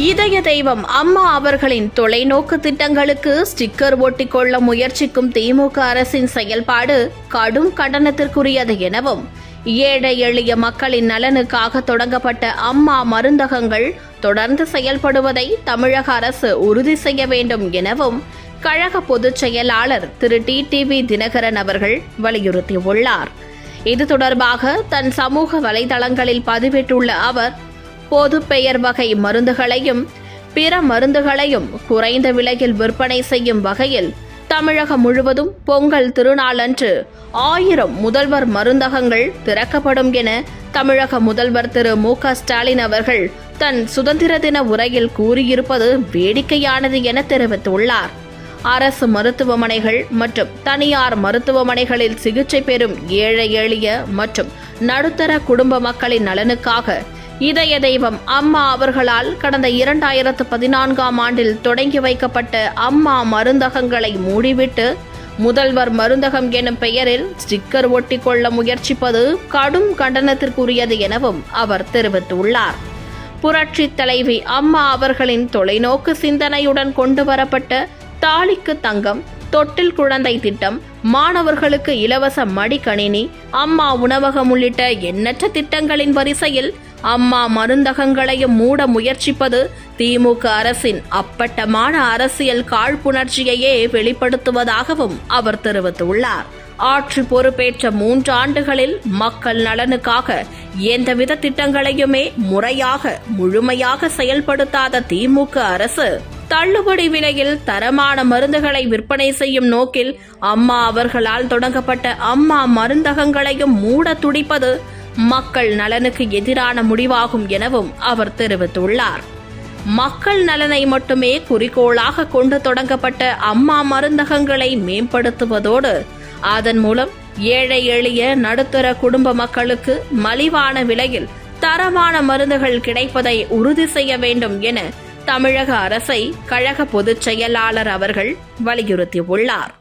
இதய தெய்வம் அம்மா அவர்களின் தொலைநோக்கு திட்டங்களுக்கு ஸ்டிக்கர் ஒட்டிக்கொள்ள முயற்சிக்கும் திமுக அரசின் செயல்பாடு கடும் கண்டனத்திற்குரியது எனவும் ஏழை எளிய மக்களின் நலனுக்காக தொடங்கப்பட்ட அம்மா மருந்தகங்கள் தொடர்ந்து செயல்படுவதை தமிழக அரசு உறுதி செய்ய வேண்டும் எனவும் கழக பொதுச் செயலாளர் திரு. டி. டிவி தினகரன் அவர்கள் வலியுறுத்தியுள்ளார். இது தொடர்பாக தன் சமூக வலைதளங்களில் பதிவிட்டுள்ள அவர் பொது பெயர் வகை மருந்துகளையும் பிற மருந்துகளையும் குறைந்த விலையில் விற்பனை செய்யும் வகையில் தமிழகம் முழுவதும் பொங்கல் திருநாளன்று ஆயிரம் முதல்வர் மருந்தகங்கள் திறக்கப்படும் என தமிழக முதல்வர் திரு மு க ஸ்டாலின் அவர்கள் தன் சுதந்திர தின உரையில் கூறியிருப்பது வேடிக்கையானது என தெரிவித்துள்ளார். அரசு மருத்துவமனைகள் மற்றும் தனியார் மருத்துவமனைகளில் சிகிச்சை பெறும் ஏழை எளிய மற்றும் நடுத்தர குடும்ப மக்களின் நலனுக்காக இதய தெய்வம் அம்மா அவர்களால் கடந்த இரண்டாயிரத்து பதினான்காம் ஆண்டில் தொடங்கி வைக்கப்பட்ட அம்மா மருந்தகங்களை மூடிவிட்டு முதல்வர் மருந்தகம் எனும் பெயரில் ஸ்டிக்கர் ஒட்டிக்கொள்ள முயற்சிப்பது கடும் கண்டனத்திற்குரியது எனவும் அவர் தெரிவித்துள்ளார். புரட்சி தலைவி அம்மா அவர்களின் தொலைநோக்கு சிந்தனையுடன் கொண்டு வரப்பட்ட தாலிக்கு தங்கம் தொட்டில் குழந்தை திட்டம் மாணவர்களுக்கு இலவச மடிக்கணினி அம்மா உணவகம் உள்ளிட்ட எண்ணற்ற திட்டங்களின் வரிசையில் அம்மா மருந்தகங்களையும் மூட முயற்சிப்பது திமுக அரசின் அப்பட்டமான அரசியல் காழ்ப்புணர்ச்சியையே வெளிப்படுத்துவதாகவும் அவர் தெரிவித்துள்ளார். ஆட்சி பொறுப்பேற்ற மூன்று ஆண்டுகளில் மக்கள் நலனுக்காக எந்தவித திட்டங்களையுமே முறையாக முழுமையாக செயல்படுத்தாத திமுக அரசு தள்ளுபடி விலையில் தரமான மருந்துகளை விற்பனை செய்யும் நோக்கில் அம்மா அவர்களால் தொடங்கப்பட்ட அம்மா மருந்தகங்களையும் மூட துடிப்பது மக்கள் நலனுக்கு எதிரான முடிவாகும் எனவும் அவர் தெரிவித்துள்ளார். மக்கள் நலனை மட்டுமே குறிக்கோளாக கொண்டு தொடங்கப்பட்ட அம்மா மருந்தகங்களை மேம்படுத்துவதோடு அதன் மூலம் ஏழை எளிய நடுத்தர குடும்ப மக்களுக்கு மலிவான விலையில் தரமான மருந்துகள் கிடைப்பதை உறுதி செய்ய வேண்டும் என தமிழக அரசை கழக பொதுச் செயலாளர் அவர்கள் வலியுறுத்தியுள்ளார்.